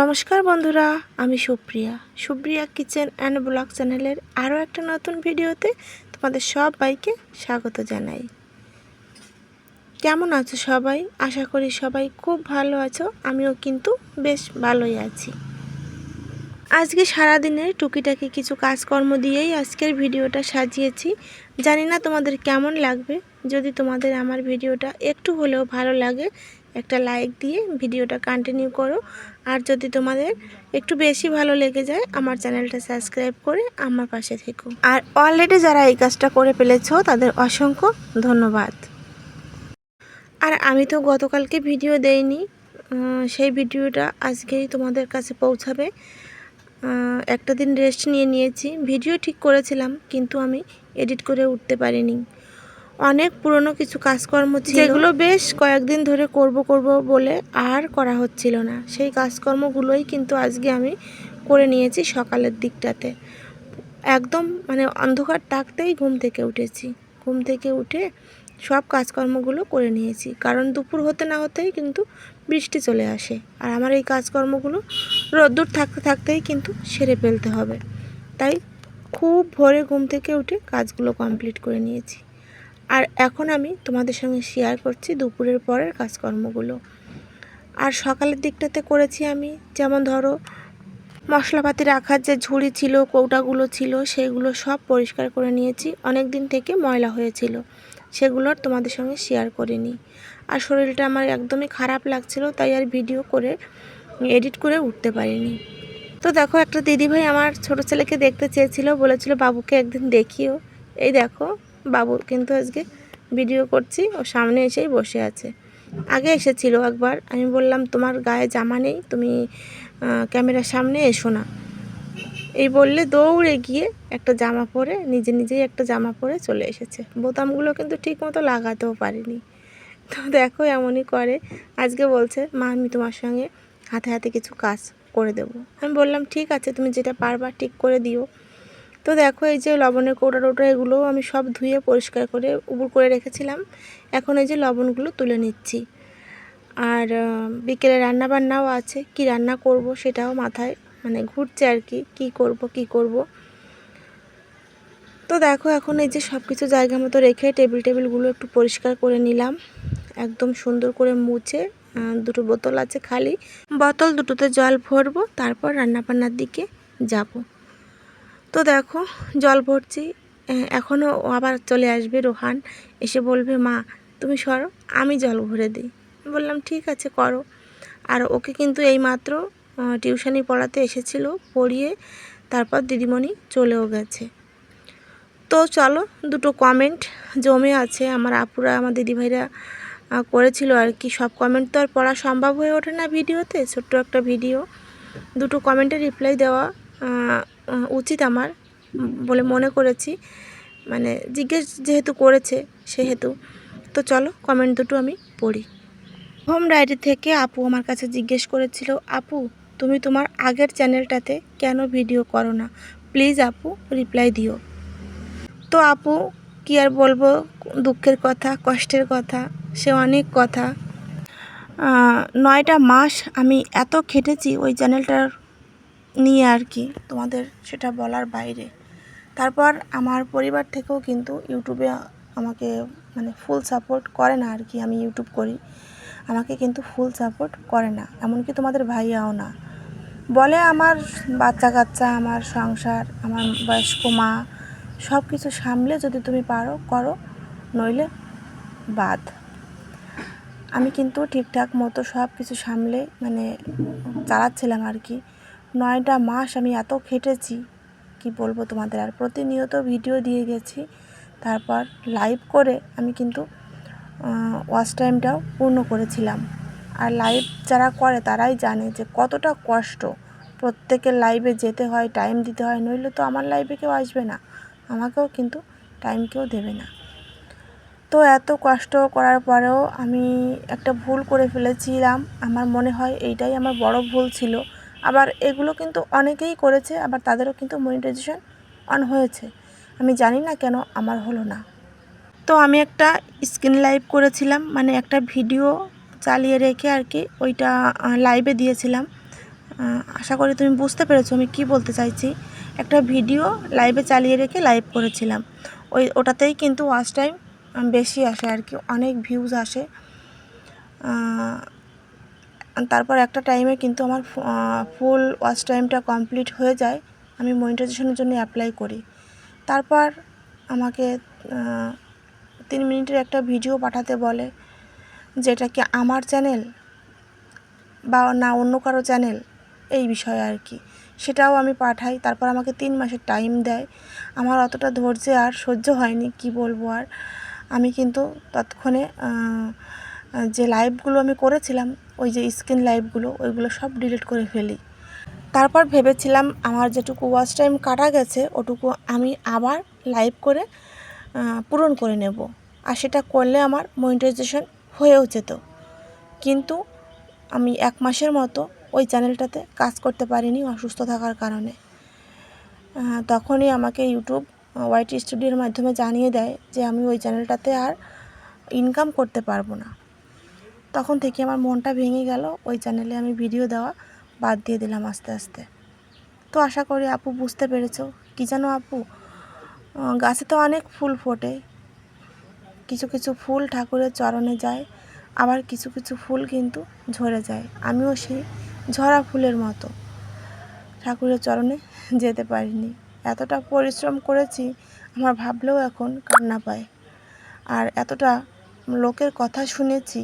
নমস্কার বন্ধুরা, আমি Supriya. Supriya kitchen and blog চ্যানেলের আরও একটা নতুন ভিডিওতে তোমাদের সবাইকে স্বাগত জানাই। কেমন আছো সবাই? আশা করি সবাই খুব ভালো আছো, আমিও কিন্তু বেশ ভালোই আছি। আজকে সারাদিনের টুকিটাকি কিছু কাজকর্ম দিয়েই আজকের ভিডিওটা সাজিয়েছি। জানি না তোমাদের কেমন লাগবে, যদি তোমাদের আমার ভিডিওটা একটু হলেও ভালো লাগে একটা লাইক দিয়ে ভিডিওটা কন্টিনিউ করো। আর যদি তোমাদের একটু বেশি ভালো লেগে যায়, আমার চ্যানেলটা সাবস্ক্রাইব করে আমার পাশে থেকো। আর অলরেডি যারা এই কাজটা করে ফেলেছো, তাদের অসংখ্য ধন্যবাদ। আর আমি তো গতকালকে ভিডিও দেইনি। সেই ভিডিওটা আজকেই তোমাদের কাছে পৌঁছাবে। একটা দিন রেস্ট নিয়ে নিয়েছি। ভিডিও ঠিক করেছিলাম, কিন্তু আমি এডিট করে উঠতে পারিনি। অনেক পুরনো কিছু কাজকর্ম ছিল। যেগুলো বেশ কয়েকদিন ধরে করব করব বলে আর করা হচ্ছিল না। সেই কাজকর্মগুলোই কিন্তু আজকে আমি করে নিয়েছি সকালের দিকটাতে। একদম মানে অন্ধকার থাকতেই ঘুম থেকে উঠেছি। ঘুম থেকে উঠে সব কাজকর্মগুলো করে নিয়েছি। কারণ দুপুর হতে না হতেই কিন্তু বৃষ্টি চলে আসে। আর আমার এই কাজকর্মগুলো রোদ্দুর থাকতে থাকতেই কিন্তু সেরে ফেলতে হবে। তাই খুব ভোরে ঘুম থেকে উঠে কাজগুলো কমপ্লিট করে নিয়েছি। আর এখন আমি তোমাদের সঙ্গে শেয়ার করছি দুপুরের পরের কাজকর্মগুলো। আর সকালের দিকটাতে করেছি আমি, যেমন ধরো, মশলাপাতি রাখার যে ঝুড়ি ছিল, কৌটাগুলো ছিল, সেগুলো সব পরিষ্কার করে নিয়েছি। অনেক দিন থেকে ময়লা হয়েছিল, সেগুলো আর তোমাদের সঙ্গে শেয়ার করিনি। আর শরীরটা আমার একদমই খারাপ লাগছিল, তাই আর ভিডিও করে এডিট করে উঠতে পারিনি। তো দেখো, একটা দিদিভাই আমার ছোট ছেলেকে দেখতে চেয়েছিল, বলেছিল, বাবুকে একদিন দেখিও। এই দেখো বাবু কিন্তু আজকে ভিডিও করছি, ও সামনে এসেই বসে আছে। আগে এসেছিল একবার, আমি বললাম, তোমার গায়ে জামা নেই, তুমি ক্যামেরার সামনে এসো না। এই বললে দৌড়ে গিয়ে একটা জামা পরে, নিজে নিজেই একটা জামা পরে চলে এসেছে। বোতামগুলো কিন্তু ঠিক মতো লাগাতেও পারিনি। তো দেখো, এমনই করে। আজকে বলছে, মা, আমি তোমার সঙ্গে হাতে হাতে কিছু কাজ করে দেবো। আমি বললাম, ঠিক আছে, তুমি যেটা পারবা, ঠিক করে দিও। তো দেখো এই যে লবণের কৌটা টোটা এগুলোও আমি সব ধুয়ে পরিষ্কার করে উবুর করে রেখেছিলাম। এখন এই যে লবণগুলো তুলে নিচ্ছি। আর বিকেলে রান্না বান্নাও আছে। কি রান্না করব সেটাও মাথায় মানে ঘুরছে আর কি। কী করব, কি করব? তো দেখো এখন এই যে সব কিছু জায়গা মতো রেখে টেবিল টেবিলগুলো একটু পরিষ্কার করে নিলাম। একদম সুন্দর করে মুছে দুটো বোতল আছে খালি। বোতল দুটোতে জল ভরবো, তারপর রান্না বান্নার দিকে যাব। তো দেখো, জল ভরছি। এখনও আবার চলে আসবে, রোহান এসে বলবে, মা, তুমি সরো, আমি জল ভরে দিই। বললাম, ঠিক আছে, করো। আর ওকে কিন্তু এইমাত্র টিউশনি পড়াতে এসেছিল, পড়িয়ে তারপর দিদিমণি চলেও গেছে। তো চলো, দুটো কমেন্ট জমে আছে, আমার আপুরা, আমার দিদিভাইরা করেছিল আর কি। সব কমেন্ট তো আর পড়া সম্ভব হয়ে ওঠে না ভিডিওতে, ছোট্ট একটা ভিডিও। দুটো কমেন্টে রিপ্লাই দেওয়া উচিত আমার বলে মনে করেছি। মানে জিজ্ঞেস যেহেতু করেছে, সেহেতু। তো চলো কমেন্ট দুটো আমি পড়ি। হোম ডায়েরি থেকে আপু আমার কাছে জিজ্ঞেস করেছিল, আপু, তুমি তোমার আগের চ্যানেলটাতে কেন ভিডিও করো না? প্লিজ আপু রিপ্লাই দিও। তো আপু, কি আর বলব, দুঃখের কথা, কষ্টের কথা, সে অনেক কথা। নয়টা মাস আমি এত খেটেছি ওই চ্যানেলটার নিয়ে আর কি তোমাদের সেটা বলার বাইরে। তারপর আমার পরিবার থেকেও কিন্তু ইউটিউবে আমাকে মানে ফুল সাপোর্ট করে না আর কি, আমি ইউটিউব করি। আমাকে কিন্তু ফুল সাপোর্ট করে না, এমনকি তোমাদের ভাইয়াও না। বলে আমার বাচ্চা কাচ্চা আমার সংসার, আমার বয়স্ক মা সব কিছু সামলে যদি তুমি পারো, করো, নইলে বাদ। আমি কিন্তু ঠিকঠাক মতো সব কিছু সামলে মানে চালাচ্ছিলাম আর কি। নয়টা মাস আমি এত খেটেছি। কি বলব তোমাদের? আর প্রতিনিয়ত ভিডিও দিয়ে গেছি। তারপর লাইভ করে আমি কিন্তু ওয়াচ টাইমটাও পূর্ণ করেছিলাম। আর লাইভ যারা করে তারাই জানে যে কতটা কষ্ট। প্রত্যেকের লাইভে যেতে হয় টাইম দিতে হয়, নইলে তো আমার লাইভে কেউ আসবে না। আমাকেও কিন্তু টাইম কেউ দেবে না। তো এত কষ্ট করার পরেও আমি একটা ভুল করে ফেলেছিলাম। আমার মনে হয় এইটাই আমার বড় ভুল ছিল। আবার এগুলো কিন্তু অনেকেই করেছে, আবার তাদেরও কিন্তু মনিটাইজেশন অন হয়েছে। আমি জানি না কেন আমার হলো না। তো আমি একটা স্ক্রিন লাইভ করেছিলাম মানে একটা ভিডিও চালিয়ে রেখে আর কি ওইটা লাইভে দিয়েছিলাম। আশা করি তুমি বুঝতে পেরেছ আমি কি বলতে চাইছি। একটা ভিডিও লাইভে চালিয়ে রেখে লাইভ করেছিলাম। ওই, ওটাতেই কিন্তু ওয়াচ টাইম বেশি আসে আর কি, অনেক ভিউজ আসে। তারপর একটা টাইমে কিন্তু আমার ফুল ওয়াচ টাইমটা কমপ্লিট হয়ে যায়। আমি মনিটাইজেশনের জন্য অ্যাপ্লাই করি। তারপর আমাকে তিন মিনিটের একটা ভিডিও পাঠাতে বলে, যেটা কি আমার চ্যানেল বা না অন্য কারও চ্যানেল এই বিষয়ে আর কি। সেটাও আমি পাঠাই, তারপর আমাকে তিন মাসের টাইম দেয়। আমার অতটা ধৈর্য আর সহ্য হয়নি, কি বলব আর। আমি কিন্তু তৎক্ষণে যে লাইভগুলো আমি করেছিলাম ওই যে স্ক্রিন লাইভগুলো ওইগুলো সব ডিলিট করে ফেলি। তারপর ভেবেছিলাম আমার যেটুকু ওয়াচ টাইম কাটা গেছে, ওটুকু আমি আবার লাইভ করে পূরণ করে নেব। আর সেটা করলে আমার মনিটাইজেশন হয়েও যেত। কিন্তু আমি এক মাসের মতো ওই চ্যানেলটাতে কাজ করতে পারিনি অসুস্থ থাকার কারণে। তখনই আমাকে ইউটিউব ওয়াইটি স্টুডিওর মাধ্যমে জানিয়ে দেয় যে আমি ওই চ্যানেলটাতে আর ইনকাম করতে পারব না। তখন থেকে আমার মনটা ভেঙে গেল, ওই চ্যানেলে আমি ভিডিও দেওয়া বাদ দিয়ে দিলাম আস্তে আস্তে। তো আশা করি আপু বুঝতে পেরেছ। কি জানো আপু? গাছে তো অনেক ফুল ফোটে। কিছু কিছু ফুল ঠাকুরের চরণে যায়, আবার কিছু কিছু ফুল কিন্তু ঝরে যায়। আমিও সেই ঝরা ফুলের মতো ঠাকুরের চরণে যেতে পারিনি। এতটা পরিশ্রম করেছি, আমার ভাবলেও এখন কান্না পায়। আর এতটা লোকের কথা শুনেছি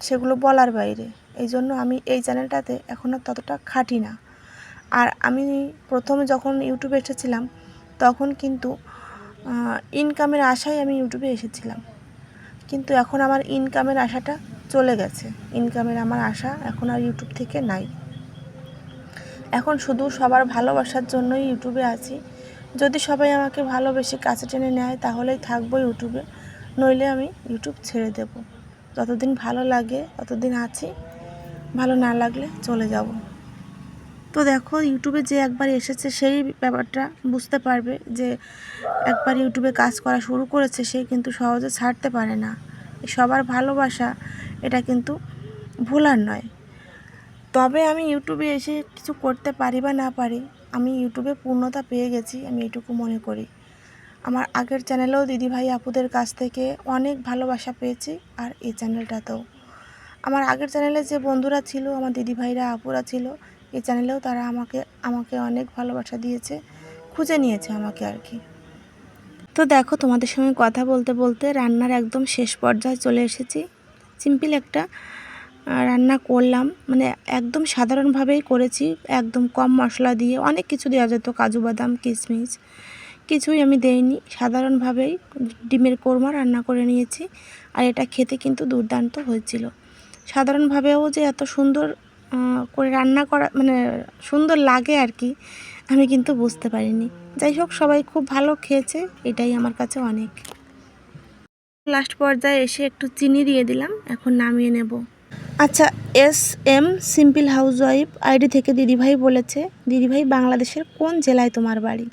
সেগুলো বলার বাইরে। এই জন্য আমি এই চ্যানেলটাতে এখন আর ততটা খাটি না। আর আমি প্রথমে যখন ইউটিউবে এসেছিলাম, তখন কিন্তু ইনকামের আশায় আমি ইউটিউবে এসেছিলাম। কিন্তু এখন আমার ইনকামের আশাটা চলে গেছে। ইনকামের আমার আশা এখন আর ইউটিউব থেকে নাই। এখন শুধু সবার ভালোবাসার জন্যই ইউটিউবে আছি। যদি সবাই আমাকে ভালোবেসে কাছে টেনে নেয়, তাহলেই থাকব ইউটিউবে। নইলে আমি ইউটিউব ছেড়ে দেব। যতদিন ভালো লাগে, ততদিন আছি। ভালো না লাগলে চলে যাব। তো দেখো, ইউটিউবে যে একবার এসেছে, সেই ব্যাপারটা বুঝতে পারবে যে একবার ইউটিউবে কাজ করা শুরু করেছে, সে কিন্তু সহজে ছাড়তে পারে না। সবার ভালোবাসা, এটা কিন্তু ভুলার নয়। তবে আমি ইউটিউবে এসে কিছু করতে পারি বা না পারি, আমি ইউটিউবে পূর্ণতা পেয়ে গেছি, আমি এটুকু মনে করি। আমার আগের চ্যানেলেও দিদিভাই আপুদের কাছ থেকে অনেক ভালোবাসা পেয়েছি আর এই চ্যানেলটাতেও। আমার আগের চ্যানেলে যে বন্ধুরা ছিল, আমার দিদিভাইরা আপুরা ছিল, এই চ্যানেলেও তারা আমাকে আমাকে অনেক ভালোবাসা দিয়েছে, খুঁজে নিয়েছে আমাকে আর কি। তো দেখো, তোমাদের সঙ্গে কথা বলতে বলতে রান্নার একদম শেষ পর্যায়ে চলে এসেছি। সিম্পল একটা রান্না করলাম। মানে একদম সাধারণভাবেই করেছি। একদম কম মশলা দিয়ে, অনেক কিছু দেওয়া যেত, কাজু বাদাম কিশমিশ কিছুই আমি দেইনি। সাধারণভাবেই ডিমের কোরমা রান্না করে নিয়েছি আর এটা খেতে কিন্তু দুর্দান্ত হয়েছিল। সাধারণভাবেও যে এত সুন্দর করে রান্না করা মানে সুন্দর লাগে আর কি, আমি কিন্তু বুঝতে পারিনি। যাই হোক, সবাই খুব ভালো খেয়েছে, এটাই আমার কাছে অনেক। লাস্ট পর্যায়ে এসে একটু চিনি দিয়ে দিলাম, এখন নামিয়ে নেব। আচ্ছা S M simple housewife ID থেকে দিদিভাই বলেছে, দিদিভাই বাংলাদেশের কোন জেলায় তোমার বাড়ি?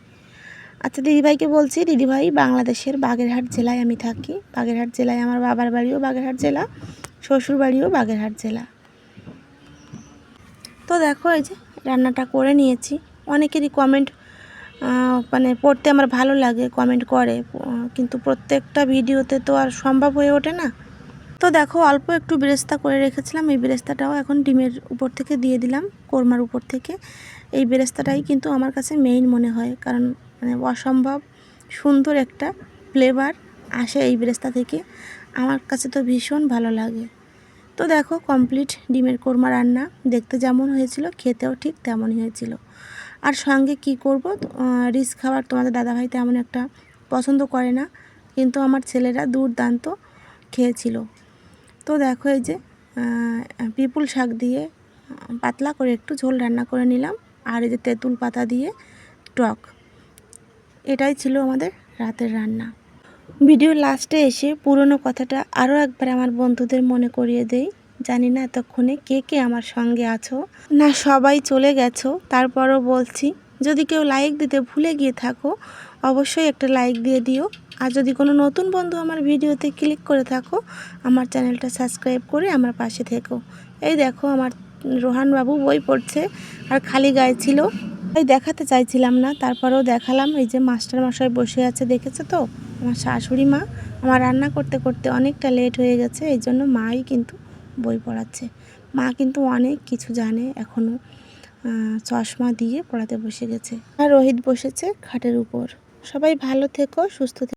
আচ্ছা দিদিভাইকে বলছি, দিদিভাই বাংলাদেশের বাগেরহাট জেলায় আমি থাকি। বাগেরহাট জেলায় আমার বাবার বাড়িও বাগেরহাট জেলা, শ্বশুর বাড়িও বাগেরহাট জেলা। তো দেখো, এই যে রান্নাটা করে নিয়েছি। অনেকেরই কমেন্ট মানে পড়তে আমার ভালো লাগে কমেন্ট করে, কিন্তু প্রত্যেকটা ভিডিওতে তো আর সম্ভব হয়ে ওঠে না। তো দেখো, অল্প একটু বেরেস্তা করে রেখেছিলাম। এই বেরেস্তাটাও এখন ডিমের উপর থেকে দিয়ে দিলাম, কোরমার উপর থেকে। এই বেরেস্তাটাই কিন্তু আমার কাছে মেইন মনে হয়, কারণ মানে অসম্ভব সুন্দর একটা ফ্লেভার আসে এই বেরেস্তা থেকে। আমার কাছে তো ভীষণ ভালো লাগে। তো দেখো কমপ্লিট ডিমের কোরমা রান্না। দেখতে যেমন হয়েছিল, খেতেও ঠিক তেমনই হয়েছিল। আর সঙ্গে কি করব? রিচ খাবার তোমাদের দাদাভাই তেমন একটা পছন্দ করে না, কিন্তু আমার ছেলেরা দুর্দান্ত খেয়েছিল। তো দেখো এই যে পিপুল শাক দিয়ে পাতলা করে একটু ঝোল রান্না করে নিলাম। আর এই যে তেঁতুল পাতা দিয়ে টক। এটাই ছিল আমাদের রাতের রান্না। ভিডিও লাস্টে এসে পুরনো কথাটা আরও একবার আমার বন্ধুদের মনে করিয়ে দেই। জানি না এতক্ষণে কে কে আমার সঙ্গে আছো। না, সবাই চলে গেছো। তারপরও বলছি, যদি কেউ লাইক দিতে ভুলে গিয়ে থাকো, অবশ্যই একটা লাইক দিয়ে দিও। আর যদি কোনো নতুন বন্ধু আমার ভিডিওতে ক্লিক করে থাকো, আমার চ্যানেলটা সাবস্ক্রাইব করে আমার পাশে থেকো। এই দেখো, আমার রোহান বাবু বই পড়ছে আর খালি গায়ে ছিল। তাই দেখাতে চাইছিলাম না, তারপরেও দেখালাম। এই যে মাস্টার মশাই বসে আছে, দেখেছে তো? আমার শাশুড়ি মা, আমার রান্না করতে করতে অনেকটা লেট হয়ে গেছে, এই জন্য মাই কিন্তু বই পড়াচ্ছে। মা কিন্তু অনেক কিছু জানে এখনও চশমা দিয়ে পড়াতে বসে গেছে। আর রোহিত বসেছে খাটের উপর। সবাই ভালো থেকো, সুস্থ থেকো।